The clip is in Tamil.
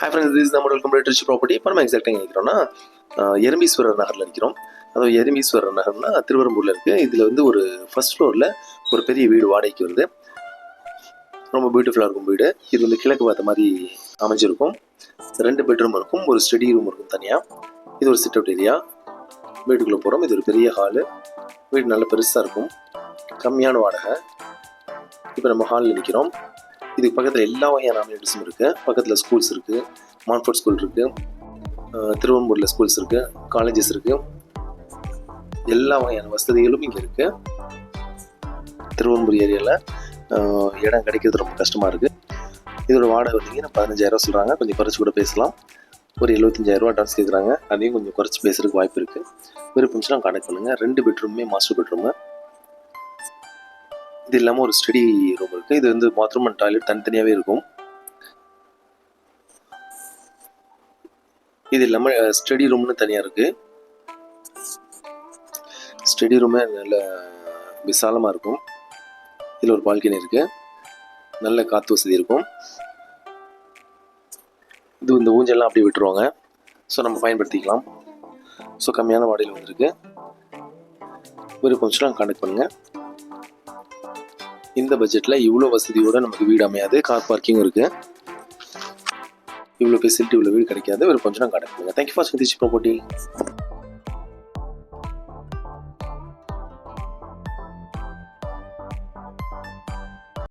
ஹை ஃப்ரெண்ட்ஸ் திஸ் நம்ம வெல்கம் ரிச் ப்ராப்பர்ட்டி இப்போ நம்ம எக்ஸாக்டாக நினைக்கிறோம்னா எறும்பீஸ்வரர் நகரில் இருக்கிறோம். அதாவது எறும்பீஸ்வரர் நகர்னா திருவரம்பூரில் இருக்குது இதில் வந்து ஒரு ஃபர்ஸ்ட் ஃப்ளோரில் ஒரு பெரிய வீடு வாடகைக்கு வருது. ரொம்ப பியூட்டிஃபுல்லாக இருக்கும் வீடு. இது வந்து கிழக்கு பார்த்த மாதிரி அமைஞ்சிருக்கும். ரெண்டு பெட்ரூம் இருக்கும் ஒரு ஸ்டடி ரூம் இருக்கும் தனியாக இது ஒரு சிட் அவுட் ஏரியா வீட்டுக்குள்ளே போகிறோம் இது ஒரு பெரிய ஹாலு வீடு நல்ல பெருசாக இருக்கும். கம்மியான வாடகை. இப்போ நம்ம ஹாலில் நிற்கிறோம் இதுக்கு பக்கத்தில் எல்லா வகையான அம்யூனிட்டிஸும் இருக்குது பக்கத்தில் ஸ்கூல்ஸ் இருக்குது மான்ஃபோர்ட் ஸ்கூல் இருக்குது திருவம்பூரில் ஸ்கூல்ஸ் இருக்குது காலேஜஸ் இருக்குது எல்லா வகையான வசதிகளும் இங்கே இருக்குது திருவம்பூர் ஏரியாவில் இடம் கிடைக்கிறது ரொம்ப கஷ்டமாக இருக்குது இதோட வாடகை வந்தீங்கன்னா பதினஞ்சாயிரம் சொல்கிறாங்க கொஞ்சம் குறைச்சி கூட பேசலாம். ஒரு எழுபத்தஞ்சாயிரரூவா அட்வான்ஸ் கேட்குறாங்க அதையும் கொஞ்சம் குறைச்சி பேசுறதுக்கு வாய்ப்பு இருக்குது விருப்பம்ஸ்லாம் கான்டாக்ட் பண்ணுங்கள் ரெண்டு பெட்ரூமே மாஸ்டர் பெட்ரூமு இது இல்லாமல் ஒரு ஸ்டடி ரூம் இருக்குது இது வந்து பாத்ரூம் அண்ட் டாய்லெட் தனித்தனியாகவே இருக்கும். இது இல்லாமல் ஸ்டடி ரூம்னு தனியாக இருக்குது ஸ்டடி ரூமே நல்ல விசாலமாக இருக்கும். இதில் ஒரு பால்கனி இருக்குது நல்ல காற்று வசதி இருக்கும். இது இந்த ஊஞ்சல்லாம் அப்படியே விட்டுருவாங்க. ஸோ நம்ம பயன்படுத்திக்கலாம். ஸோ கம்மியான வாடகையில் வந்திருக்கு. விருப்பம் கான்டாக்ட் பண்ணுங்கள் இந்த பட்ஜெட்டில் இவ்வளோ வசதியோடு நமக்கு வீடு அமையாது கார் பார்க்கிங் இருக்குது இவ்வளோ ஃபெசிலிட்டி இவ்வளோ வீடு கிடைக்காது. ஒரு கொஞ்சம் நாள் contact thank you for Satish property